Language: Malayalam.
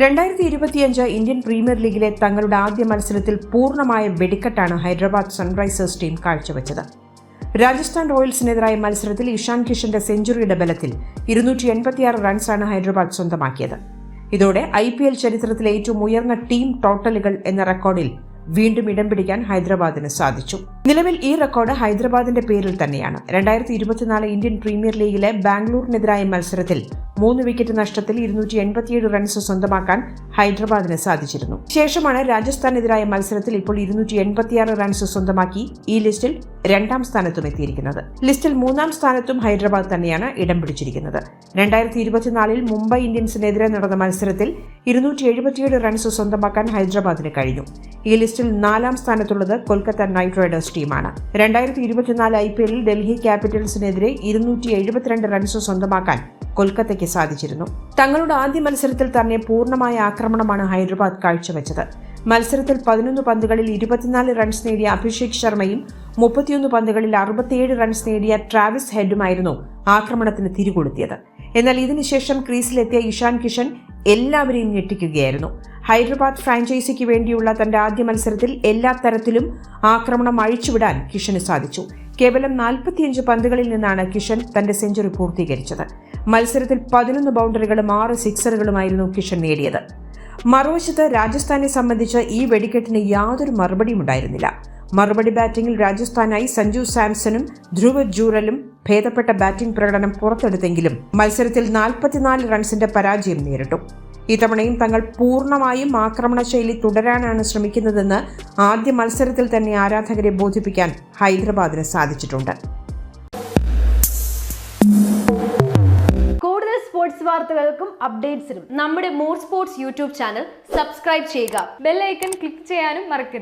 രണ്ടായിരത്തി ഇരുപത്തിയഞ്ച് ഇന്ത്യൻ പ്രീമിയർ ലീഗിലെ തങ്ങളുടെ ആദ്യ മത്സരത്തിൽ പൂർണമായ വെടിക്കെട്ടാണ് ഹൈദരാബാദ് സൺറൈസേഴ്സ് ടീം കാഴ്ചവെച്ചത്. രാജസ്ഥാൻ റോയൽസിനെതിരായ മത്സരത്തിൽ ഇഷാൻ കിഷന്റെ സെഞ്ചുറിയുടെ ബലത്തിൽ ഇരുന്നൂറ്റി എൺപത്തിയാറ് റൺസാണ് ഹൈദരാബാദ് സ്വന്തമാക്കിയത്. ഇതോടെ ഐ പി എൽ ചരിത്രത്തിലെ ഏറ്റവും ഉയർന്ന ടീം ടോട്ടലുകൾ എന്ന റെക്കോർഡിൽ വീണ്ടും ഇടം പിടിക്കാൻ ഹൈദരാബാദിന് സാധിച്ചു. നിലവിൽ ഈ റെക്കോർഡ് ഹൈദരാബാദിന്റെ പേരിൽ തന്നെയാണ്. രണ്ടായിരത്തി ഇരുപത്തിനാല് ഇന്ത്യൻ പ്രീമിയർ ലീഗിലെ ബാംഗ്ലൂരിനെതിരായ മത്സരത്തിൽ മൂന്ന് വിക്കറ്റ് നഷ്ടത്തിൽ ഇരുന്നൂറ്റി എൺപത്തിയേഴ് റൺസ് സ്വന്തമാക്കാൻ ഹൈദരാബാദിന് സാധിച്ചിരുന്നു. ശേഷമാണ് രാജസ്ഥാനെതിരായ മത്സരത്തിൽ ഇപ്പോൾ ഇരുന്നൂറ്റി എൺപത്തിയാറ് റൺസ് സ്വന്തമാക്കി ഈ ലിസ്റ്റിൽ രണ്ടാം സ്ഥാനത്തും എത്തിയിരിക്കുന്നത്. ലിസ്റ്റിൽ മൂന്നാം സ്ഥാനത്തും ഹൈദരാബാദ് തന്നെയാണ് ഇടം പിടിച്ചിരിക്കുന്നത്. രണ്ടായിരത്തി ഇരുപത്തിനാലിൽ മുംബൈ ഇന്ത്യൻസിനെതിരെ നടന്ന മത്സരത്തിൽ ഇരുന്നൂറ്റി എഴുപത്തിയേഴ് റൺസ് സ്വന്തമാക്കാൻ ഹൈദരാബാദിന് കഴിഞ്ഞു. ഈ ലിസ്റ്റിൽ നാലാം സ്ഥാനത്തുള്ളത് കൊൽക്കത്ത നൈറ്റ് റൈഡേഴ്സ് ടീമാണ്. രണ്ടായിരത്തി ഇരുപത്തിനാല് ഐ പി എല്ലിൽ ഡൽഹി ക്യാപിറ്റൽസിനെതിരെ ഇരുന്നൂറ്റി എഴുപത്തിരണ്ട് റൺസ് സ്വന്തമാക്കാൻ കൊൽക്കത്തയ്ക്ക് സാധിച്ചിരുന്നു. തങ്ങളുടെ ആദ്യ മത്സരത്തിൽ തന്നെ പൂർണമായ ആക്രമണമാണ് ഹൈദരാബാദ് കാഴ്ചവെച്ചത്. മത്സരത്തിൽ പതിനൊന്ന് പന്തുകളിൽ ഇരുപത്തിനാല് റൺസ് നേടിയ അഭിഷേക് ശർമ്മയും മുപ്പത്തിയൊന്ന് പന്തുകളിൽ അറുപത്തിയേഴ് റൺസ് നേടിയ ട്രാവിസ് ഹെഡുമായിരുന്നു ആക്രമണത്തിന് തിരികൊളുത്തിയത്. എന്നാൽ ഇതിനുശേഷം ക്രീസിലെത്തിയ ഇഷാൻ കിഷൻ എല്ലാവരെയും ഞെട്ടിക്കുകയായിരുന്നു. ഹൈദരാബാദ് ഫ്രാഞ്ചൈസിക്ക് വേണ്ടിയുള്ള തന്റെ ആദ്യ മത്സരത്തിൽ എല്ലാ തരത്തിലും ആക്രമണം അഴിച്ചുവിടാൻ കിഷന് സാധിച്ചു. കേവലം നാൽപ്പത്തിയഞ്ച് പന്തുകളിൽ നിന്നാണ് കിഷൻ തന്റെ സെഞ്ചുറി പൂർത്തീകരിച്ചത്. മത്സരത്തിൽ പതിനൊന്ന് ബൗണ്ടറികളും ആറ് സിക്സറുകളുമായിരുന്നു കിഷൻ നേടിയത്. മറുവശത്ത് രാജസ്ഥാനെ സംബന്ധിച്ച് ഈ വെടിക്കെട്ടിന് യാതൊരു മറുപടിയും ഉണ്ടായിരുന്നില്ല. മറുപടി ബാറ്റിംഗിൽ രാജസ്ഥാനായി സഞ്ജു സാംസണും ധ്രുവ ജൂറലും ഭേദപ്പെട്ട ബാറ്റിംഗ് പ്രകടനം പുറത്തെടുത്തെങ്കിലും മത്സരത്തിൽ നാൽപ്പത്തിനാല് റൺസിന്റെ പരാജയം നേരിട്ടു. ഇത്തവണയും തങ്ങൾ പൂർണമായും ആക്രമണ ശൈലി തുടരാനാണ് ശ്രമിക്കുന്നതെന്ന് ആദ്യ മത്സരത്തിൽ തന്നെ ആരാധകരെ ബോധിപ്പിക്കാൻ ഹൈദരാബാദിന് സാധിച്ചിട്ടുണ്ട്. കൂടുതൽ സ്പോർട്സ് വാർത്തകൾക്കും അപ്ഡേറ്റ്സിനും നമ്മുടെ more sports YouTube channel subscribe ചെയ്യുക. ബെല്ലൈക്കൺ ക്ലിക്ക് ചെയ്യാനും മറക്കരുത്.